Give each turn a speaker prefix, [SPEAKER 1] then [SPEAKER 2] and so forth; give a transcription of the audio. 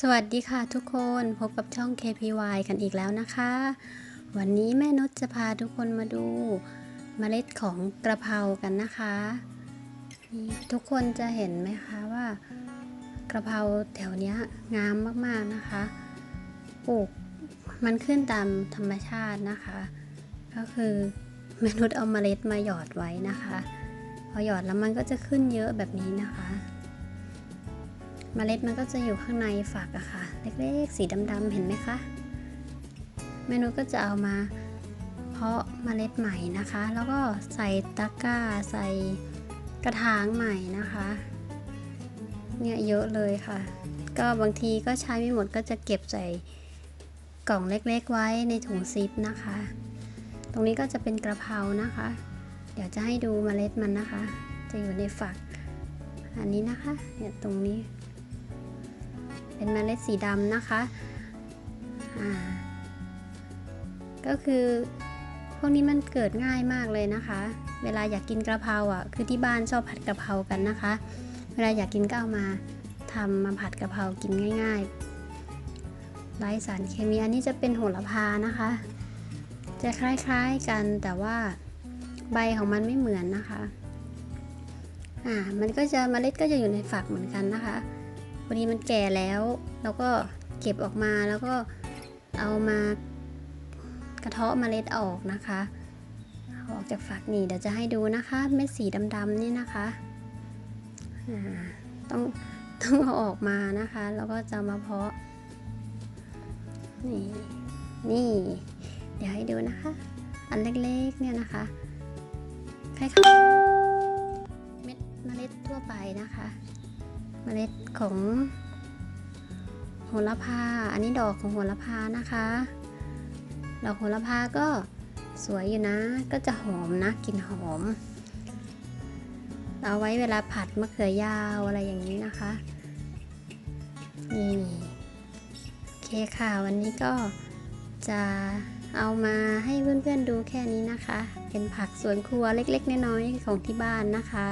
[SPEAKER 1] สวัสดีค่ะทุกคนพบกับช่อง KPY กันอีกแล้วนะคะ วันนี้แม่นุชจะพาทุกคนมาดูเมล็ดของกระเพรากันนะคะนี่ทุกคนจะเห็นไหมคะว่ากระเพราแถวเนี้ยงามมากๆนะคะปลูกมันขึ้นตามธรรมชาตินะคะ ก็คือแม่นุชเอาเมล็ดมาหยอดไว้นะคะ พอหยอดแล้วมันก็จะขึ้นเยอะแบบนี้นะคะ เมล็ดมันก็จะอยู่ข้างในฝักอะค่ะ เล็กๆ สีดำๆเห็นไหมคะเมนูก็จะเอามาเพาะเมล็ดใหม่นะคะ แล้วก็ใส่ตะกร้าใส่กระถางใหม่นะคะ เนี่ยเยอะเลยค่ะ ก็บางทีก็ใช้ไม่หมดก็จะเก็บใส่กล่องเล็กๆไว้ในถุงซิปนะคะ ตรงนี้ก็จะเป็นกระเพรานะคะ เดี๋ยวจะให้ดูเมล็ดมันนะคะ จะอยู่ในฝักอันนี้นะคะ เนี่ยตรงนี้ เป็นเมล็ดสีดำนะคะอ่าก็คือพวกนี้มันเกิดง่ายมากเลยนะคะ เวลาอยากกินกระเพราอะ คือที่บ้านชอบผัดกระเพรากันนะคะ เวลาอยากกินก็เอามาทำมาผัดกระเพรากินง่ายๆไร้สารเคมีอันนี้จะเป็นโหระพานะคะ จะคล้ายๆกันแต่ว่าใบของมันไม่เหมือนนะคะ อ่า มันก็จะเมล็ดก็จะอยู่ในฝักเหมือนกันนะคะ พอดีมันแก่แล้ว เราก็เก็บออกมาแล้วก็เอามากระเทาะเมล็ดออกนะคะเอาออกจากฝักนี่เดี๋ยวจะให้ดูนะคะเม็ดสีดำๆนี่นะคะต้องต้องเอาออกมานะคะ แล้วก็จะมาเพาะนี่นี่ เดี๋ยวให้ดูนะคะ อันเล็กๆเนี่ยนะคะคล้ายๆ เมล็ดของโหระพา อันนี้ดอกของโหระพานะคะ ดอกโหระพาก็สวยอยู่นะ ก็จะหอมนะกลิ่นหอม เอาไว้เวลาผัดมะเขือยาวอะไรอย่างนี้นะคะ นี่โอเคค่ะ วันนี้ก็จะเอามาให้เพื่อนๆดูแค่นี้นะคะ เป็นผักสวนครัวเล็กๆ น้อยๆของที่บ้านนะคะ